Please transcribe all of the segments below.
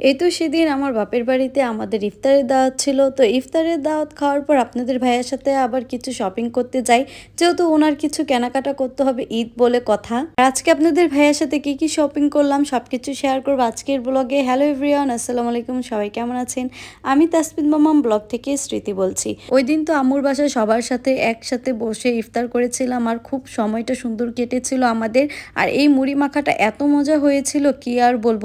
এই তো সেদিন আমার বাপের বাড়িতে আমাদের ইফতারের দাওয়াত ছিল। তো ইফতারের দাওয়াত খাওয়ার পর আপনাদের ভাইয়ের সাথে আবার কিছু শপিং করতে যাই। যেহেতু ওনার কিছু কেনাকাটা করতে হবে ঈদ বলে কথা। আজকে আপনাদের ভাইয়ের সাথে কি কি শপিং করলাম সবকিছু শেয়ার করব আজকের ব্লগে হ্যালো এভরিওয়ান আসসালামু আলাইকুম, সবাই কেমন আছেন? আমি তাসমিদ মামাম ব্লগ থেকে স্মৃতি বলছি। ওই দিন তো আমুর বাসায় সবার সাথে একসাথে বসে ইফতার করেছিলাম আর খুব সময়টা সুন্দর কেটেছিল আমাদের। আর এই মুড়ি মাখাটা এত মজা হয়েছিল, কি আর বলব?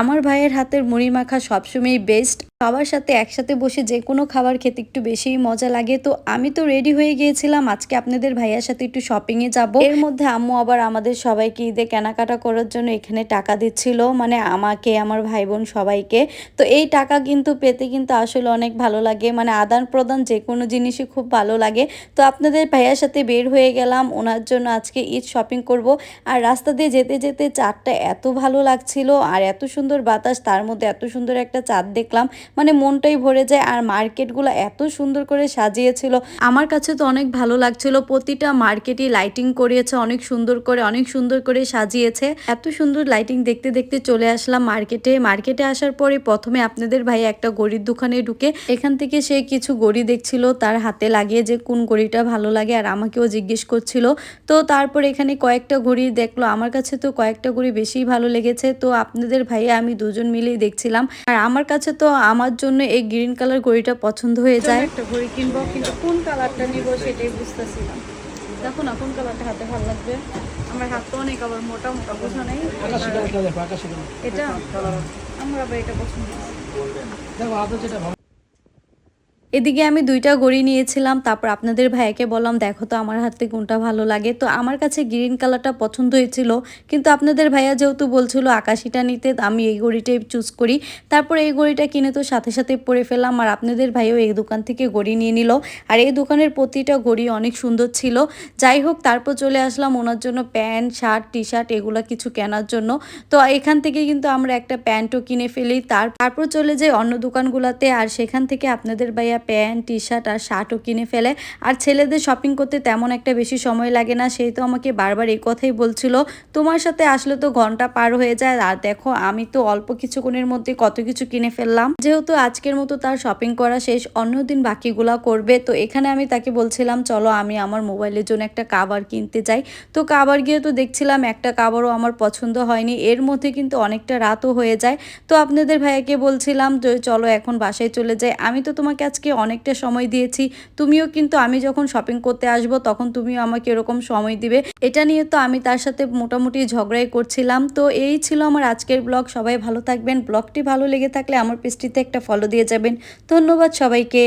আমার ভাইয়ের হাতের মুড়ি মাখা সবসময়ই বেস্ট সবার সাথে একসাথে বসে যে কোনো খাবার খেতে একটু বেশিই মজা লাগে। তো আমি তো রেডি হয়ে গিয়েছিলাম। আজকে আপনাদের ভাইয়ার সাথে একটু শপিংয়ে যাব। এর মধ্যে আম্মু আবার আমাদের সবাইকে ঈদে কেনাকাটা করার জন্য এখানে টাকা দিচ্ছিল। মানে আমাকে, আমার ভাই বোন সবাইকে। তো এই টাকা কিন্তু পেতে কিন্তু আসলে অনেক ভালো লাগে। মানে আদান প্রদান যে কোনো জিনিসই খুব ভালো লাগে। তো আপনাদের ভাইয়ার সাথে বের হয়ে গেলাম। ওনার জন্য আজকে ঈদ শপিং করব। আর রাস্তা দিয়ে যেতে যেতে চাঁদটা এত ভালো লাগছিল। আর এত সুন্দর বাতাস, তার মধ্যে এত সুন্দর একটা চাঁদ দেখলাম। মানে মনটাই ভরে যায় আর মার্কেটগুলো এত সুন্দর করে সাজিয়েছিল। আমার কাছে তো অনেক ভালো লাগছিল। প্রতিটা মার্কেটই লাইটিং করিয়েছে, অনেক সুন্দর করে, অনেক সুন্দর করে সাজিয়েছে। এত সুন্দর লাইটিং দেখতে দেখতে চলে আসলাম মার্কেটে। মার্কেটে আসার পরে প্রথমে আপনাদের ভাই একটা গড়ির দোকানে ঢুকে এখান থেকে সে কিছু গড়ি দেখছিল তার হাতে লাগিয়ে যে কোন গড়িটা ভালো লাগে আর আমাকেও জিজ্ঞেস করছিল। তো তারপর এখানে কয়েকটা ঘড়ি দেখল। আমার কাছে তো কয়েকটা ঘড়ি বেশি ভালো লেগেছে। তো আপনাদের ভাইয়া আমি দুজন মিলেই দেখছিলাম। আর আমার কাছে তো আমার জন্য এই গ্রিন কালার ঘড়িটা পছন্দ হয়ে যায়। একটা ঘড়ি কিনবো কিন্তু কোন কালারটা নিব সেটাই বুঝতেছিলাম দেখো না কোন কালারটা হাতে ভালো লাগবে? আমার হাত তো অনেক আবার মোটা মোটা বোঝা নেই। আকাশি কালার দেখো আকাশি কালার এটা? আমরা আবার এটা পছন্দ দেখো হাতে যেটা ভালো। এদিকে আমি দুইটা গড়ি নিয়েছিলাম, তারপর আপনাদের ভাইয়াকে বললাম, দেখো তো আমার হাতে কোনটা ভালো লাগে। তো আমার কাছে গ্রিন কালারটা পছন্দ হয়েছিল কিন্তু আপনাদের ভাইয়া যেহেতু বলছিল আকাশিটা নিতে, আমি এই গড়িটাই চুজ করি। তারপর এই গড়িটা কিনে তো সাথে সাথে পরে ফেললাম, আর আপনাদের ভাইও এই দোকান থেকে গড়ি নিয়ে নিল। আর এই দোকানের প্রতিটা গড়ি অনেক সুন্দর ছিল। যাই হোক, তারপর চলে আসলাম ওনার জন্য প্যান্ট, শার্ট টি শার্ট এগুলো কিছু কেনার জন্য। তো এখান থেকে কিন্তু আমরা একটা প্যান্টও কিনে ফেলি। তার, তারপর চলে যাই অন্য দোকানগুলোতে, আর সেখান থেকে আপনাদের ভাইয়া প্যান্ট টি শার্ট আর শার্টও কিনে ফেলে। আর ছেলেদের শপিং করতে তেমন একটা বেশি সময় লাগে না সেই তো আমাকে বারবার এই কথাই বলছিল। তোমার সাথে আসলে তো ঘণ্টা পার হয়ে যায়, আর দেখো আমি তো অল্প কিছুক্ষণের মধ্যে কত কিছু কিনে ফেললাম। যেহেতু আজকের মতো তার শপিং করা শেষ, অন্যদিন বাকিগুলা করবে, তো এখানে আমি তাকে বলছিলাম, চলো আমি আমার মোবাইলের জন্য একটা কাবার কিনতে যাই। তো কাবার গিয়ে তো দেখছিলাম একটা কাবারও আমার পছন্দ হয়নি, এর মধ্যে কিন্তু অনেকটা রাতও হয়ে যায়। তো আপনাদের ভাইয়াকে বলছিলাম যে, চলো এখন বাসায় চলে যাই। আমি তো তোমাকে আজকে অনেকটা সময় দিয়েছি। তুমিও কিন্তু আমি যখন শপিং করতে আসব তখন তুমিও আমাকে এরকম সময় দিবে। এটা নিয়ে তো আমি তার সাথে মোটামুটি ঝগড়াই করছিলাম। তো এই ছিল আমার আজকের ব্লগ সবাই ভালো থাকবেন। ব্লগটি ভালো লেগে থাকলে আমার পেজটিতে একটা ফলো দিয়ে যাবেন। ধন্যবাদ সবাইকে।